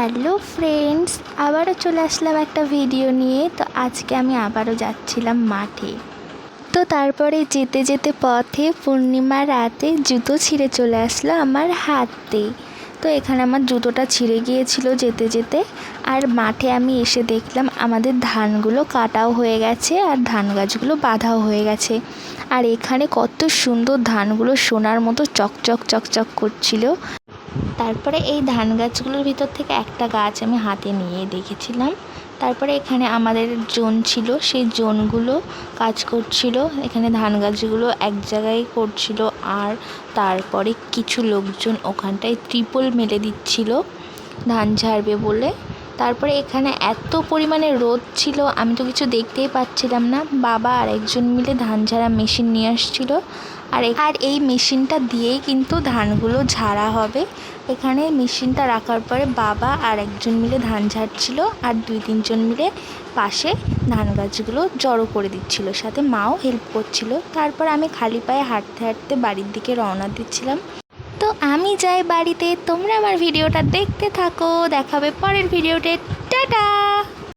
Hello friends, আবারও চলে আসলাম একটা ভিডিও নিয়ে। তো আজকে আমি আবারও যাচ্ছিলাম মাঠে। তো তারপরে যেতে যেতে পথে পূর্ণিমা রাতে জুতো ছিঁড়ে চলে আসলো আমার হাতে। তো এখানে আমার জুতোটা ছিঁড়ে গিয়েছিল যেতে যেতে। আর মাঠে আমি এসে দেখলাম আমাদের ধানগুলো কাটাও হয়ে গেছে আর ধান গাছগুলো বাঁধাও হয়ে গেছে। আর এখানে কত সুন্দর ধানগুলো সোনার মতো চকচক চকচক করছিল। তারপরে এই ধান গাছগুলোর ভিতর থেকে একটা গাছ আমি হাতে নিয়ে দেখেছিলাম। তারপরে এখানে আমাদের জোন ছিল, সেই জোনগুলো কাজ করছিল। এখানে ধান গাছগুলো এক জায়গায় করছিল আর তারপরে কিছু লোকজন ওখানটায় ত্রিপল মেলে দিচ্ছিল। ধান ঝাড়বে বলে। তারপরে এখানে এত পরিমাণে রোদ ছিল, আমি তো কিছু দেখতেই পাচ্ছিলাম না। বাবা আর একজন মিলে ধান ঝাড়া মেশিন নিয়ে আসছিল। আর আর এই মেশিনটা দিয়েই কিন্তু ধানগুলো ঝাড়া হবে। এখানে মেশিনটা রাখার পরে বাবা আর একজন মিলে ধান ঝাড়ছিল আর দুই তিনজন মিলে পাশে ধান গাছগুলো জড়ো করে দিচ্ছিল, সাথে মাও হেল্প করছিল। তারপর আমি খালি পায়ে হাঁটতে হাঁটতে বাড়ির দিকে রওনা দিচ্ছিলাম। তো আমি যাই বাড়িতে তোমরা আমার ভিডিওটা দেখতে থাকো দেখাবে পরের ভিডিওতে। টাটা!